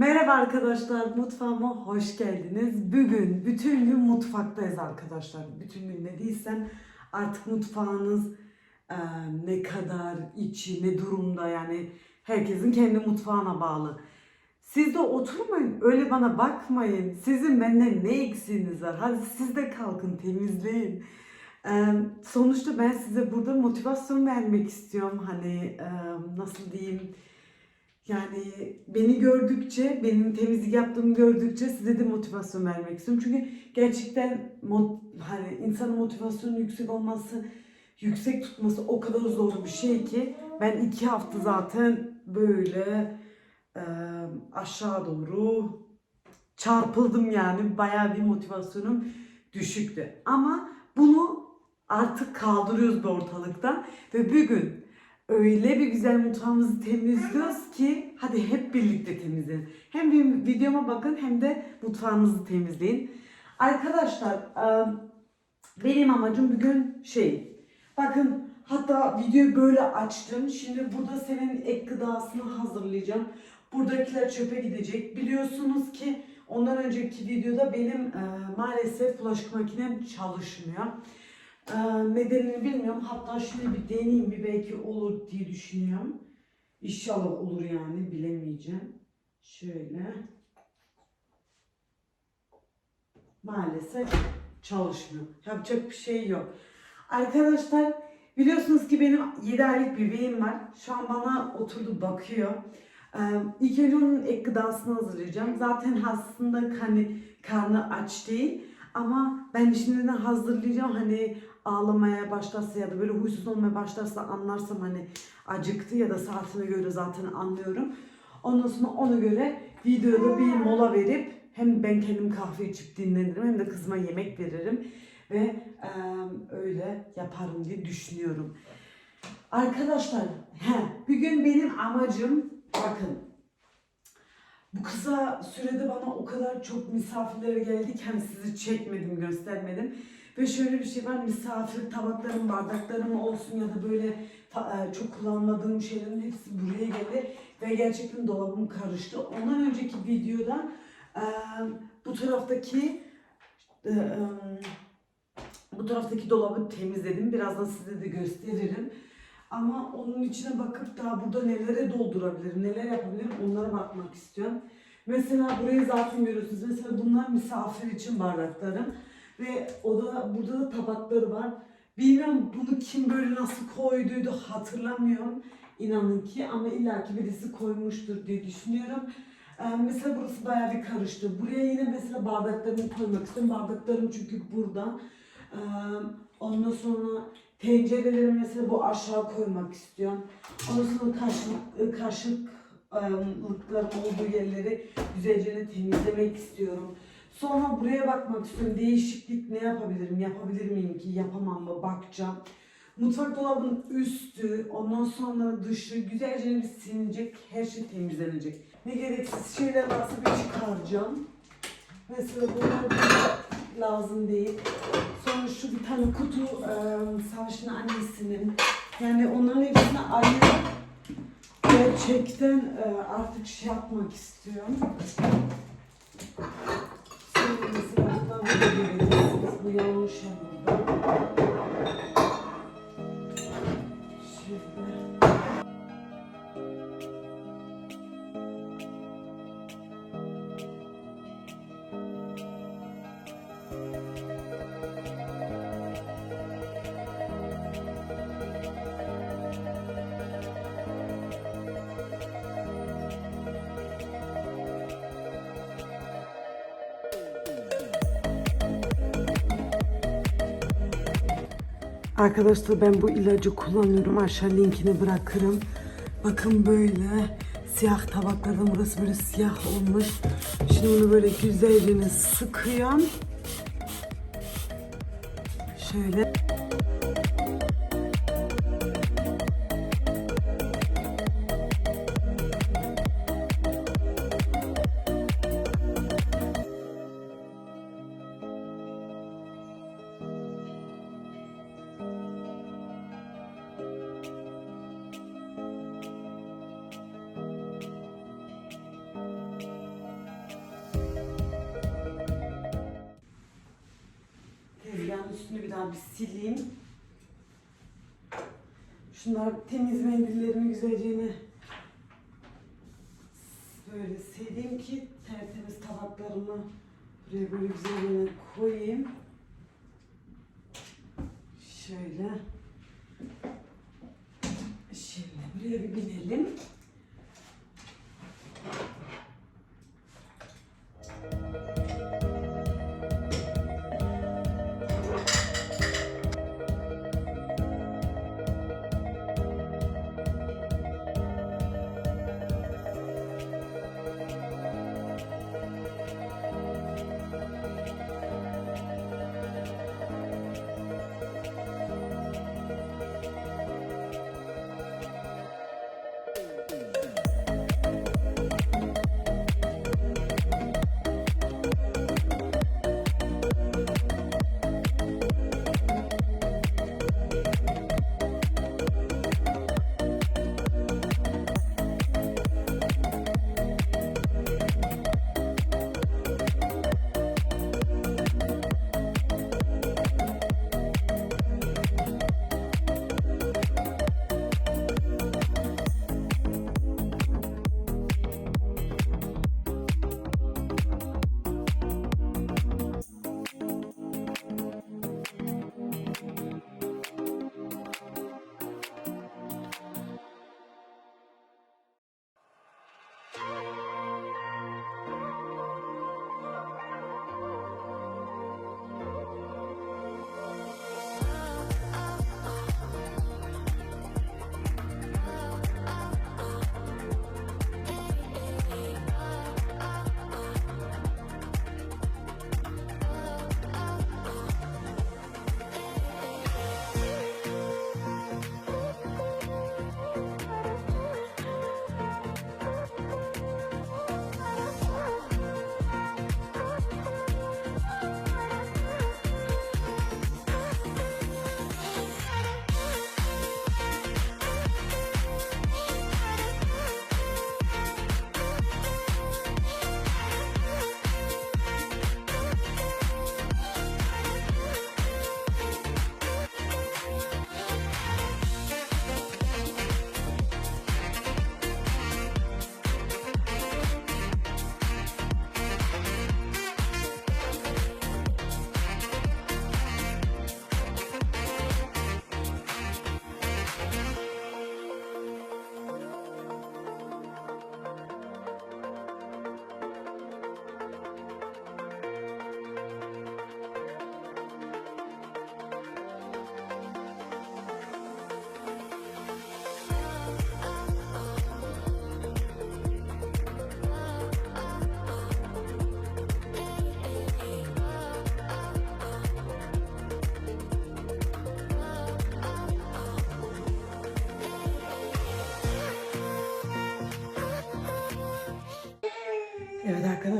Merhaba arkadaşlar, mutfağıma hoş geldiniz. Bugün bütün gün mutfaktayız arkadaşlar. Bütün gün ne değilsem artık mutfağınız e, ne kadar içi, ne durumda yani herkesin kendi mutfağına bağlı. Siz de oturmayın, öyle bana bakmayın. Sizin benden ne eksiğiniz var? Hadi siz de kalkın, temizleyin. E, sonuçta ben size burada motivasyon vermek istiyorum. Hani e, nasıl diyeyim... Yani beni gördükçe, benim temizlik yaptığımı gördükçe size de motivasyon vermek istiyorum. Çünkü gerçekten hani insanın motivasyonu yüksek olması, yüksek tutması o kadar zor bir şey ki ben iki hafta zaten böyle e, aşağı doğru çarpıldım yani. Bayağı bir motivasyonum düşüktü. Ama bunu artık kaldırıyoruz bir ortalıktan ve bugün öyle bir güzel mutfağımızı temizliyoruz ki hadi hep birlikte temizleyin. Hem bir videoma bakın hem de mutfağınızı temizleyin. Arkadaşlar e, benim amacım bugün şey bakın hatta videoyu böyle açtım. Şimdi burada senin ek gıdasını hazırlayacağım. Buradakiler çöpe gidecek. Biliyorsunuz ki ondan önceki videoda benim e, maalesef bulaşık makinem çalışmıyor. Ee, nedenini bilmiyorum. Hatta şimdi bir deneyeyim bir belki olur diye düşünüyorum. İnşallah olur yani bilemeyeceğim. Şöyle. Maalesef çalışmıyor. Yapacak bir şey yok. Arkadaşlar biliyorsunuz ki benim 7 aylık bebeğim var. Şu an bana oturdu bakıyor. Ee, önce onun ek gıdasını hazırlayacağım. Zaten aslında hani karnı aç değil. Ama ben şimdiden hazırlayacağım hani ağlamaya başlarsa ya da böyle huysuz olmaya başlarsa anlarsam hani acıktı ya da saatine göre zaten anlıyorum. Ondan sonra ona göre videoda bir mola verip hem ben kendim kahve içip dinlenirim hem de kızıma yemek veririm ve e, öyle yaparım diye düşünüyorum. Arkadaşlar, he, bugün benim amacım bakın bu kısa sürede bana o kadar çok misafirlere geldi ki hani sizi çekmedim, göstermedim. Ve şöyle bir şey var, misafir tabaklarım, bardaklarım olsun ya da böyle e, çok kullanmadığım şeylerin hepsi buraya geldi. Ve gerçekten dolabım karıştı. Ondan önceki videoda e, bu taraftaki e, bu taraftaki dolabı temizledim. Birazdan size de gösteririm. Ama onun içine bakıp daha burada nelere doldurabilirim, neler yapabilirim onlara bakmak istiyorum. Mesela burayı zaten görüyorsunuz. Mesela bunlar misafir için bardaklarım. Ve o da burada da tabakları var. Bilmiyorum bunu kim böyle nasıl koyduydu hatırlamıyorum. İnanın ki ama illaki birisi koymuştur diye düşünüyorum. Ee, mesela burası bayağı bir karıştı. Buraya yine mesela bardaklarımı koymak istiyorum. Bardaklarım çünkü burada. Ee, ondan sonra tencereleri mesela bu aşağı koymak istiyorum. Ondan sonra kaşık, kaşıklıkların olduğu yerleri güzelce temizlemek istiyorum. Sonra buraya bakmak istiyorum. Değişiklik ne yapabilirim? Yapabilir miyim ki? Yapamam mı? Bakacağım. Mutfak dolabının üstü, ondan sonra dışı güzelce bir silinecek, her şey temizlenecek. Ne gereksiz şeyler varsa bir çıkaracağım. Mesela bunlar lazım değil. Şu bir tane kutu e, Savaş'ın annesinin. Yani onların hepsini ayırıp gerçekten e, artık şey yapmak istiyorum. Sonra mesela buradan da göreceksiniz. Bu yanlış ya burada. Arkadaşlar ben bu ilacı kullanıyorum. Aşağı linkini bırakırım. Bakın böyle siyah tabaklardan burası böyle siyah olmuş. Şimdi bunu böyle güzelce sıkıyorum. Şöyle. Üstünü bir sileyim. Şunlar temiz mendillerimi güzelce böyle sileyim ki tertemiz tabaklarımı buraya böyle güzelce koyayım.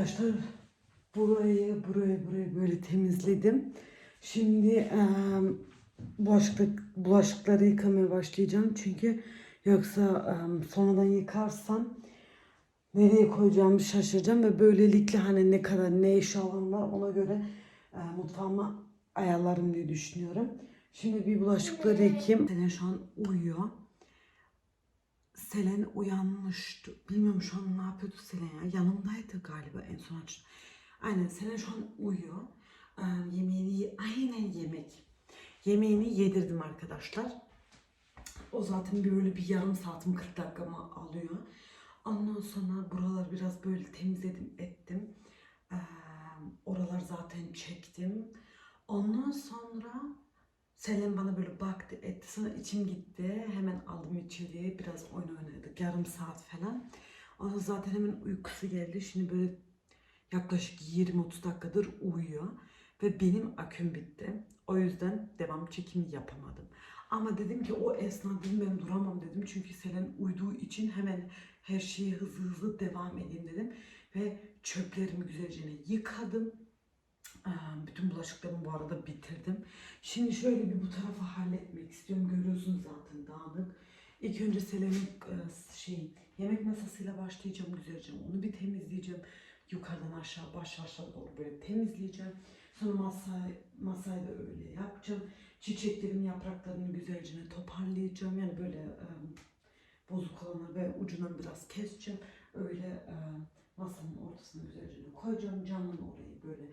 Arkadaşlar burayı burayı burayı böyle temizledim. Şimdi eee bulaşıklık, bulaşıkları yıkamaya başlayacağım. Çünkü yoksa eee, sonradan yıkarsam nereye koyacağımı şaşıracağım ve böylelikle hani ne kadar ne eşyalarım var ona göre eee mutfağımı ayarlarım diye düşünüyorum. Şimdi bir bulaşıkları yıkayayım. Selen şu an uyuyor. Selen uyanmıştı. Bilmiyorum şu an ne yapıyordu Selen ya. Yanımdaydı galiba en son açtı. Aynen Selen şu an uyuyor. Ee, yemeğini ye- aynen yemek. Yemeğini yedirdim arkadaşlar. O zaten böyle bir yarım saatim 40 dakikamı alıyor. Ondan sonra buraları biraz böyle temizledim ettim. Ee, oralar zaten çektim. Ondan sonra Selen bana böyle baktı etti sonra içim gitti. Hemen aldım içeriye biraz oyun oynadık yarım saat falan. Ondan zaten hemen uykusu geldi. Şimdi böyle yaklaşık 20-30 dakikadır uyuyor. Ve benim aküm bitti. O yüzden devam çekimi yapamadım. Ama dedim ki o esnada ben duramam dedim. Çünkü Selen uyuduğu için hemen her şeyi hızlı hızlı devam edeyim dedim. Ve çöplerimi güzelce yıkadım. Bütün bulaşıklarımı bu arada bitirdim. Şimdi şöyle bir bu tarafı halletmek istiyorum. Görüyorsunuz zaten dağınık. İlk önce e, şey yemek masasıyla başlayacağım güzelce. Onu bir temizleyeceğim. Yukarıdan aşağı baş aşağı doğru böyle temizleyeceğim. Sonra masayı, masayı da öyle yapacağım. Çiçeklerin yapraklarını güzelce toparlayacağım. Yani böyle bozuk olanı ve ucundan biraz keseceğim. Öyle masanın ortasına güzelce koyacağım. Camın orayı böyle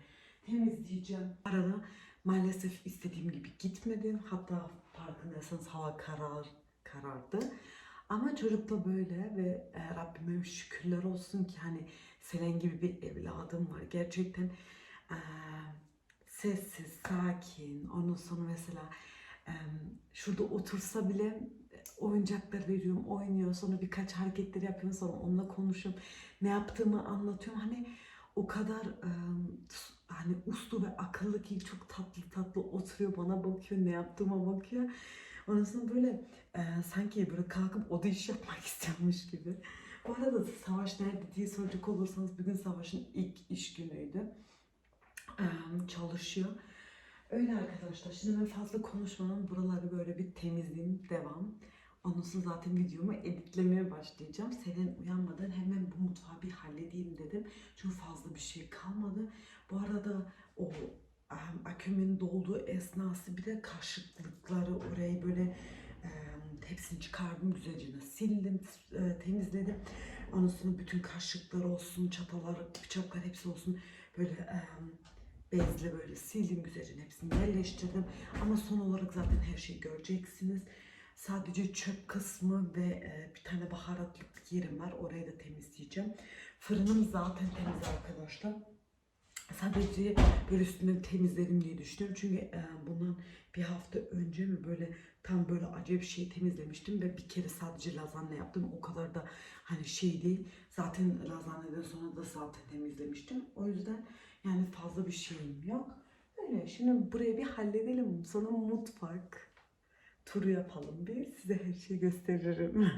temizleyeceğim. Arada maalesef istediğim gibi gitmedi. Hatta farkındaysanız hava karar karardı. Ama çocuk da böyle ve e, Rabbime şükürler olsun ki hani Selen gibi bir evladım var. Gerçekten e, sessiz, sakin. Ondan sonra mesela e, şurada otursa bile e, oyuncaklar veriyorum, oynuyor. Sonra birkaç hareketler yapıyorum. Sonra onunla konuşuyorum. Ne yaptığımı anlatıyorum. Hani o kadar e, hani uslu ve akıllı ki çok tatlı tatlı oturuyor bana bakıyor. Ne yaptığıma bakıyor. Ondan böyle e, sanki böyle kalkıp oda iş yapmak istiyormuş gibi. Bu arada Savaş nerede diye soracak olursanız bugün Savaş'ın ilk iş günüydü. E, çalışıyor. Öyle arkadaşlar. Şimdi ben fazla konuşmadan buraları böyle bir temizleyeyim. Devam. Sonra zaten videomu editlemeye başlayacağım. Selen uyanmadan hemen bu mutfağı bir halledeyim dedim. Çünkü fazla bir şey kalmadı. Bu arada o em, akümün dolduğu esnası bir de kaşıklıkları orayı böyle em, hepsini çıkardım güzelce sildim, e, temizledim. Sonra bütün kaşıklar olsun, çatallar, bıçaklar hepsi olsun böyle em, bezle böyle sildim güzelce hepsini yerleştirdim. Ama son olarak zaten her şeyi göreceksiniz. Sadece çöp kısmı ve e, bir tane baharatlık yerim var. Orayı da temizleyeceğim. Fırınım zaten temiz arkadaşlar. Sadece böyle üstünü temizlerim diye düşünüyorum. Çünkü e, bundan bir hafta önce mi böyle tam böyle acayip şey temizlemiştim ve bir kere sadece lazanya yaptım. O kadar da hani şey değil. Zaten lazanyadan sonra da zaten temizlemiştim. O yüzden yani fazla bir şeyim yok. Öyle şimdi burayı bir halledelim. Sonra mutfak turu yapalım bir. Size her şeyi gösteririm.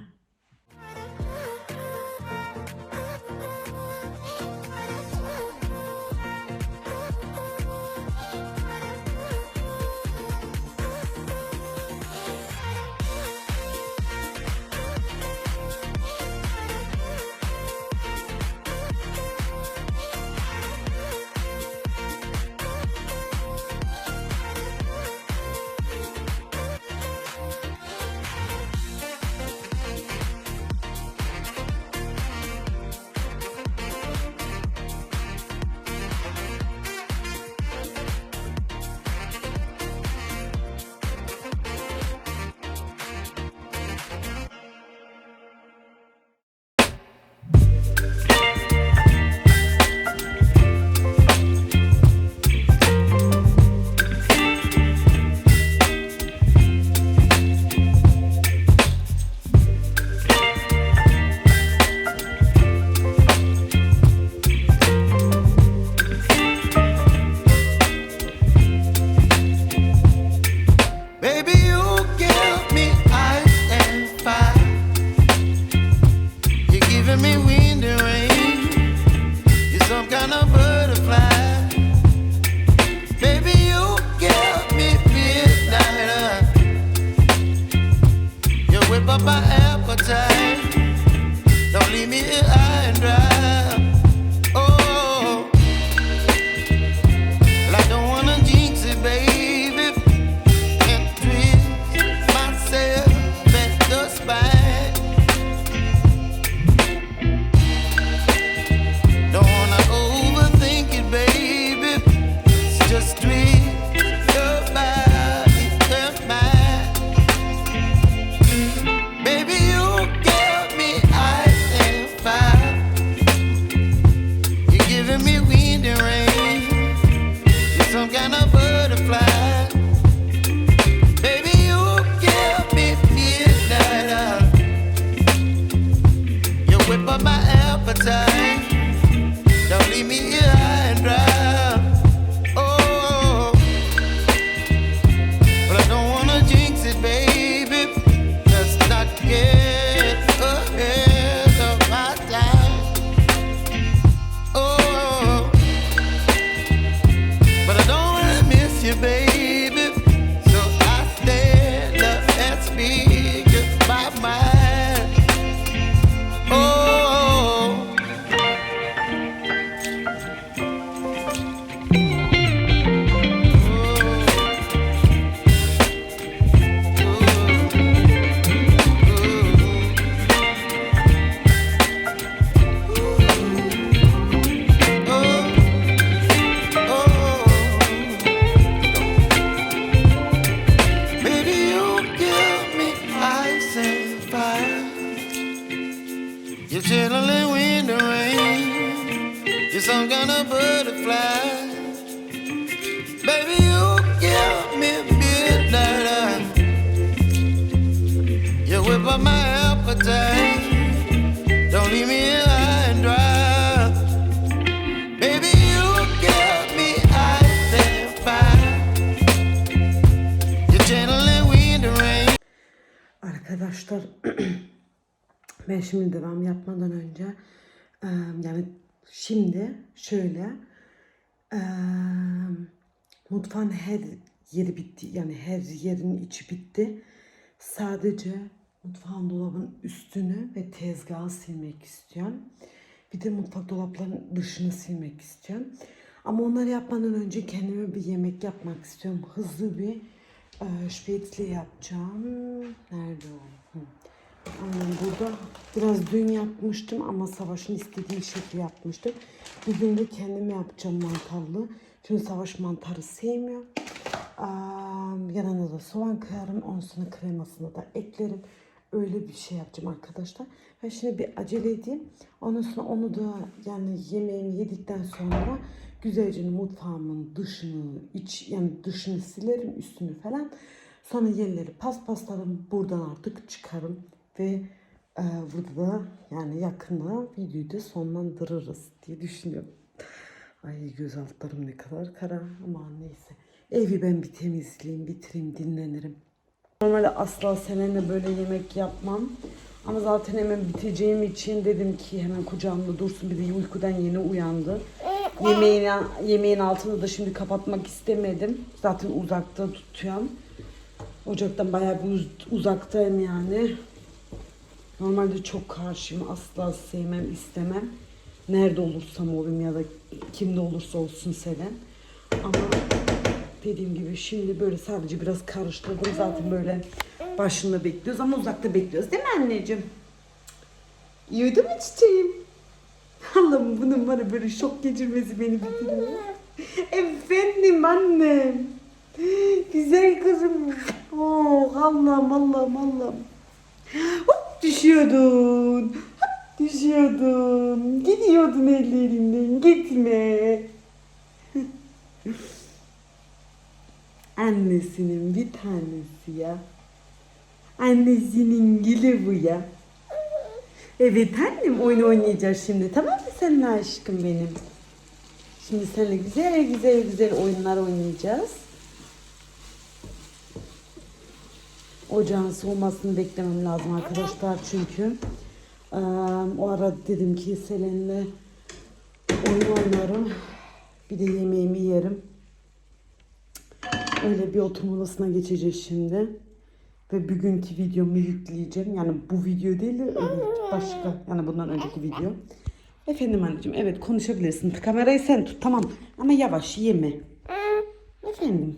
fly. Baby, you give me midnight. You whip up my appetite. Arkadaşlar ben şimdi devam yapmadan önce yani şimdi şöyle mutfağın her yeri bitti yani her yerin içi bitti. Sadece mutfağın dolabın üstünü ve tezgahı silmek istiyorum. Bir de mutfak dolaplarının dışını silmek istiyorum. Ama onları yapmadan önce kendime bir yemek yapmak istiyorum. Hızlı bir e, spätzle yapacağım. Nerede o? Hı. Aynen burada. Biraz dün yapmıştım ama Savaş'ın istediği şekli yapmıştım. Bugün de kendim yapacağım mantarlı. Çünkü Savaş mantarı sevmiyor. Yanına da soğan kıyarım. Ondan sonra kremasını da eklerim. Öyle bir şey yapacağım arkadaşlar. Ben şimdi bir acele edeyim. Ondan sonra onu da yani yemeğimi yedikten sonra güzelce mutfağımın dışını, iç yani dışını silerim, üstünü falan. Sonra yerleri paspaslarım. Buradan artık çıkarım ve e, burada da yani yakında videoyu da sonlandırırız diye düşünüyorum. Ay göz altlarım ne kadar kara ama neyse. Evi ben bir temizleyeyim, bitireyim, dinlenirim. Normalde asla seninle böyle yemek yapmam. Ama zaten hemen biteceğim için dedim ki hemen kucağımda dursun. Bir de uykudan yeni uyandı. Yemeğin, yemeğin altını da şimdi kapatmak istemedim. Zaten uzakta tutuyorum. Ocaktan bayağı bir uz- uzaktayım yani. Normalde çok karşıyım. Asla sevmem, istemem. Nerede olursam olayım ya da kimde olursa olsun seven. Ama dediğim gibi şimdi böyle sadece biraz karıştırdım. Zaten böyle başında bekliyoruz ama uzakta bekliyoruz. Değil mi anneciğim? Uyudu mu çiçeğim? Allah'ım bunun bana böyle şok geçirmesi beni bitiriyor. Efendim annem. Güzel kızım. Oh Allah'ım Allah'ım Allah'ım. Düşüyordun. Hop düşüyordun. Gidiyordun ellerinden. Gitme. Annesinin bir tanesi ya. Annesinin gülü bu ya. Evet annem oyun oynayacağız şimdi tamam mı seninle aşkım benim? Şimdi seninle güzel güzel güzel oyunlar oynayacağız. Ocağın soğumasını beklemem lazım arkadaşlar çünkü eee, o ara dedim ki Selen'le oyun oynarım. Bir de yemeğimi yerim. Öyle bir oturma odasına geçeceğiz şimdi. Ve bugünkü videomu yükleyeceğim. Yani bu video değil de başka. Yani bundan önceki video. Efendim anneciğim evet konuşabilirsin. Kamerayı sen tut tamam. Ama yavaş yeme. Efendim.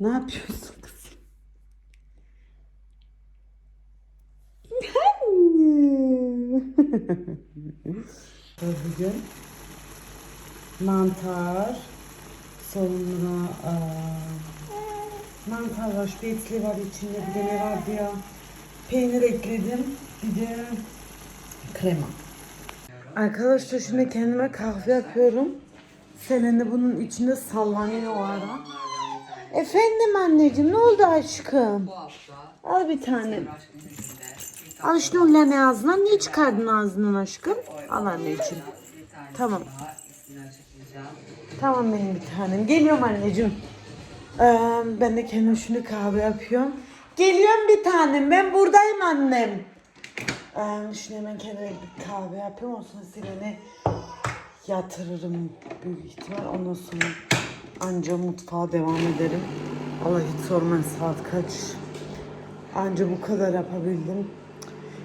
Ne yapıyorsun kızım? Bugün mantar, sonra aa, mantar var, şpetsli var içinde bir de ne vardı ya? Peynir ekledim, bir de krema. Arkadaşlar şimdi kendime kahve yapıyorum. Selen de bunun içinde sallanıyor o ara. Efendim anneciğim ne oldu aşkım? Bu hafta Al bir tane. aşkın yüzünde bir Al şunu ne ağzından. Niye çıkardın ağzından aşkım? Al anneciğim. tane bir tane Tamam. daha ismini açıklayacağım. Tamam benim bir tanem. Geliyorum anneciğim. Ee, ben de kendim şunu kahve yapıyorum. Geliyorum bir tanem. Ben buradayım annem. Ee, şimdi hemen kendime bir kahve yapıyorum. Ondan sonra Selen'i yatırırım büyük ihtimal. Ondan sonra anca mutfağa devam ederim. Allah hiç sormayın saat kaç. Anca bu kadar yapabildim.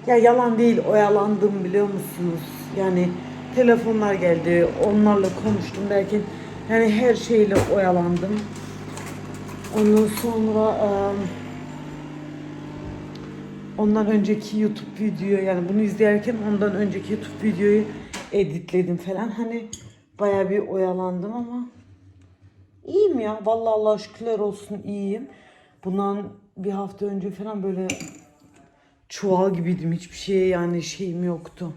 Ya yalan değil oyalandım biliyor musunuz? Yani telefonlar geldi onlarla konuştum derken yani her şeyle oyalandım. Ondan sonra ondan önceki YouTube video yani bunu izlerken ondan önceki YouTube videoyu editledim falan. Hani bayağı bir oyalandım ama İyiyim ya. Vallahi Allah şükürler olsun iyiyim. Bundan bir hafta önce falan böyle çuval gibiydim. Hiçbir şeye yani şeyim yoktu.